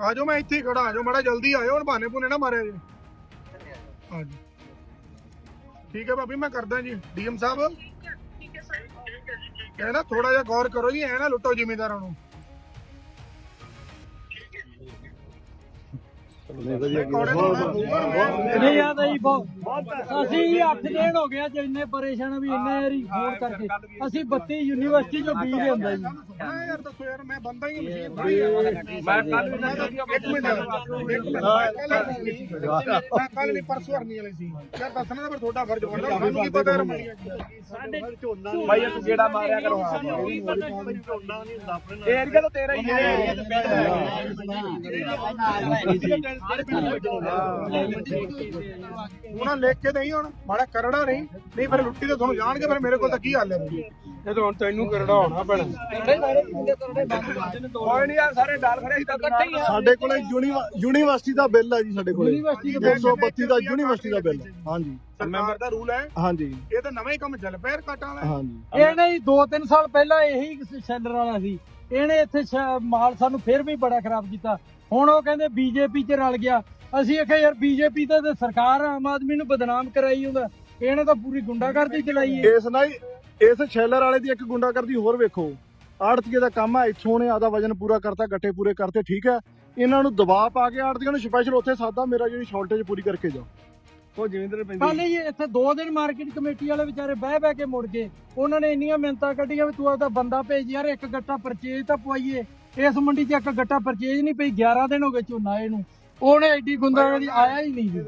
ਆ ਜਾਓ ਮੈਂ ਇੱਥੇ ਹੀ ਖੜਾ ਆ ਜਾਓ ਮੜਾ ਜਲਦੀ ਆਇਓ ਹੁਣ ਬਹਾਨੇ ਭੁਨੇ ਨਾ ਮਾਰਿਆ ਜੀ। ਹਾਂ ਜੀ ਠੀਕ ਹੈ ਭਾਬੀ ਮੈਂ ਕਰਦਾ ਜੀ। ਡੀਐਮ ਸਾਹਿਬ। ਇਹ ਨਾ ਥੋੜਾ ਜਿਹਾ ਗੌਰ ਕਰੋ ਜੀ ਐ ਨਾ ਲੁੱਟੋ ਜ਼ਿਮੀਂਦਾਰਾਂ ਨੂੰ। ਨਹੀਂ ਯਾਦ ਆਈ ਬਹੁਤ ਅਸੀਂ 8 ਦਿਨ ਹੋ ਗਿਆ ਜਿੰਨੇ ਪਰੇਸ਼ਾਨ ਵੀ ਇੰਨੇ ਵਾਰੀ ਫੋਨ ਕਰਕੇ। ਅਸੀਂ 32 ਯੂਨੀਵਰਸਿਟੀ ਚੋਂ ਬੀਜ ਲਿਆਂਦਾ ਜੀ। ਹਾਂ ਯਾਰ ਦੱਸੋ ਯਾਰ ਮੈਂ ਬੰਦਾ ਹੀ ਮਸ਼ੀਨ ਮੈਂ ਕੱਲ ਇੱਕ ਮਿੰਟ ਇੱਕ ਮਿੰਟ। ਮੈਂ ਕੱਲ ਨਹੀਂ ਪਰਸੋਂ ਹਰਨੀ ਵਾਲੀ ਸੀ। ਯਾਰ ਦੱਸਣਾ ਤਾਂ ਫਿਰ ਤੁਹਾਡਾ ਫਰਜ਼ ਬਣਦਾ ਸਾਨੂੰ ਕੀ ਪਤਾ ਰਮਾਈਆ ਸਾਡੇ ਭਾਈ ਤੂੰ ਜਿਹੜਾ ਮਾਰਿਆ ਕਰੋ। ਇਹ ਏਰੀਆ ਤਾਂ ਤੇਰਾ ਹੀ ਹੈ। ਉਹਨਾਂ ਲਿਖ ਕੇ ਨਹੀਂ ਹੁਣ ਮਾੜਾ ਕਰੜਾ ਨਹੀਂ ਨਹੀਂ ਫਿਰ ਲੁੱਟੀ ਤੇ ਤੁਹਾਨੂੰ ਜਾਣਗੇ ਫਿਰ ਮੇਰੇ ਕੋਲ ਤਾਂ ਕੀ ਹੱਲ ਹੈ ਇਹ ਤਾਂ ਹੁਣ ਤੈਨੂੰ ਕਰੜਾ ਹੋਣਾ ਪੈਣਾ ਕੋਈ ਨਹੀਂ ਯਾਰ ਸਾਰੇ ਡਾਲ ਖੜੇ ਸੀ ਤਾਂ ਇਕੱਠੇ ਹੀ ਆ ਸਾਡੇ ਕੋਲੇ ਯੂਨੀਵ- ਯੂਨੀਵਰਸਿਟੀ ਦਾ ਬਿੱਲ ਹੈ ਜੀ ਸਾਡੇ ਕੋਲੇ। ਯੂਨੀਵਰਸਿਟੀ ਦਾ 132 ਦਾ ਯੂਨੀਵਰਸਿਟੀ ਦਾ ਬਿੱਲ ਹਾਂਜੀ। ਸਰਕਾਰ ਦਾ ਰੂਲ ਹੈ ਹਾਂਜੀ। ਇਹ ਤਾਂ ਨਵਾਂ ਹੀ ਕੰਮ ਚੱਲ ਪਿਆ ਕੱਟਾਂ ਵਾਲਾ ਹਾਂਜੀ। ਇਹ ਨਹੀਂ 2-3 ਸਾਲ ਪਹਿਲਾਂ ਇਹੀ ਸ਼ੈਲਰ ਵਾਲਾ ਸੀ। ਇਹਨੇ ਇੱਥੇ ਮਾਲ ਸਾਨੂੰ ਫਿਰ ਵੀ ਬੜਾ ਖਰਾਬ ਕੀਤਾ। ਹੁਣ ਉਹ ਕਹਿੰਦੇ ਬੀਜੇਪੀ 'ਚ ਰਲ ਗਿਆ। ਅਸੀਂ ਆਖਿਆ ਯਾਰ ਬੀਜੇਪੀ ਤਾਂ ਤੇ ਸਰਕਾਰ ਆਮ ਆਦਮੀ ਨੂੰ ਬਦਨਾਮ ਕਰਾਈ ਹੁੰਦਾ। ਇਹਨੇ ਤਾਂ ਪੂਰੀ ਗੁੰਡਾਗਰਦੀ ਚਲਾਈ ਹੈ। ਇਸ ਨਾਲ ਇਸ ਸ਼ੈਲਰ ਵਾਲੇ ਦੀ ਇੱਕ ਗੁੰਡਾਗਰਦੀ ਹੋਰ ਵੇਖੋ। ਆੜਤੀਏ ਦਾ ਕੰਮ ਹੈ ਇੱਥੋਂ ਨੇ ਆਦਾ ਵਜਨ ਪੂਰਾ ਕਰਤਾ ਗੱਟੇ ਪੂਰੇ ਕਰਤੇ ਠੀਕ ਹੈ। ਇਹਨਾਂ ਨੂੰ ਦਬਾਅ ਪਾ ਕੇ ਆੜਤੀਆਂ ਨੂੰ ਸਪੈਸ਼ਲ ਉੱਥੇ ਸਾਦਾ ਮੇਰਾ ਜਿਹੜੀ ਸ਼ਾਰਟੇਜ ਪੂਰੀ ਕਰਕੇ ਜਾਓ। ਉਹ ਜਿਵੇਂ ਪਹਿਲੇ ਹੀ ਇੱਥੇ ਦੋ ਦਿਨ ਮਾਰਕੀਟ ਕਮੇਟੀ ਵਾਲੇ ਵਿਚਾਰੇ ਬਹਿ ਬਹਿ ਕੇ ਮੁੜ ਗਏ। ਉਹਨਾਂ ਨੇ ਇੰਨੀਆਂ ਮਿਹਨਤਾਂ ਕੱਢੀਆਂ ਵੀ ਤੂੰ ਆਪਦਾ ਬੰਦਾ ਭੇਜ ਯਾਰ ਇੱਕ ਗੱਟਾ ਪਰਚੇਜ ਤਾਂ ਪਵਾਈਏ। ਇਸ ਮੰਡੀ 'ਚ ਇੱਕ ਗੱਟਾ ਪਰਚੇਜ ਨਹੀਂ ਪਈ 11 ਦਿਨ ਹੋ ਗਏ ਝੋਨਾ ਇਹਨੂੰ ਉਹਨੇ ਐਡੀ ਗੁੰਦਾਗਰਦੀ ਆਇਆ ਹੀ ਨਹੀਂ ਜੀ।